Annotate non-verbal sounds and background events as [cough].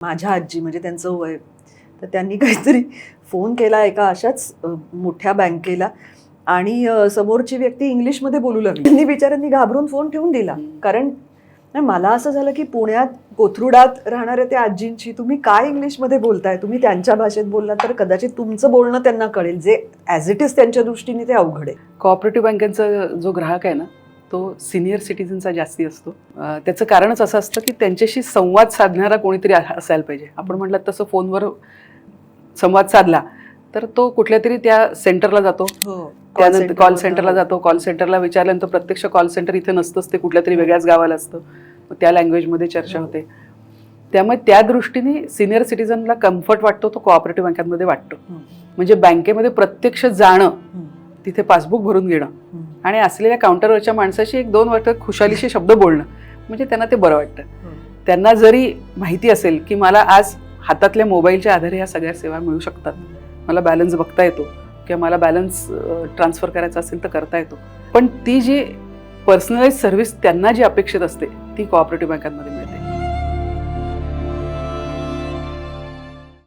माझ्या आजी म्हणजे त्यांचं वय. तर त्यांनी [laughs] काहीतरी फोन केला एका अशाच मोठ्या बँकेला आणि समोरची व्यक्ती इंग्लिशमध्ये बोलू लागली. त्यांनी बिचाऱ्यांनी घाबरून फोन ठेवून दिला. कारण नाही मला असं झालं की पुण्यात कोथरुडात राहणाऱ्या त्या आजींची तुम्ही काय इंग्लिशमध्ये बोलताय? तुम्ही त्यांच्या भाषेत बोललात तर कदाचित तुमचं बोलणं त्यांना कळेल. जे ॲज इट इज त्यांच्या दृष्टीने ते अवघड आहे. कोऑपरेटिव्ह बँकेचा जो ग्राहक आहे ना तो सिनियर सिटीजनचा जास्ती असतो. त्याचं कारणच असं असतं की त्यांच्याशी संवाद साधणारा कोणीतरी असायला पाहिजे. आपण म्हटलं तसं फोनवर संवाद साधला तर तो कुठल्या तरी त्या सेंटरला जातो. त्यानंतर कॉल सेंटरला जातो. कॉल सेंटरला विचारल्यानंतर प्रत्यक्ष कॉल सेंटर इथे नसतंच ते कुठल्या तरी वेगळ्याच गावाला असतं. त्या लँग्वेजमध्ये चर्चा हो. होते. त्यामुळे त्या दृष्टीने सिनियर सिटीजनला कम्फर्ट वाटतो तो कोऑपरेटिव्ह बँकांमध्ये वाटतो. म्हणजे बँकेमध्ये प्रत्यक्ष जाणं. तिथे पासबुक भरून घेणं. आणि असलेल्या काउंटरवरच्या माणसाशी एक दोन वाटत खुशालीशी शब्द बोलणं म्हणजे त्यांना ते बरं वाटतं. त्यांना जरी माहिती असेल की मला आज हातातल्या मोबाईलच्या आधारे ह्या सगळ्या सेवा मिळू शकतात. मला बॅलन्स बघता येतो किंवा मला बॅलन्स ट्रान्सफर करायचा असेल तर करता येतो. पण ती जी पर्सनलाइज सर्व्हिस त्यांना जी अपेक्षित असते ती कोऑपरेटिव्ह बँकांमध्ये मिळते.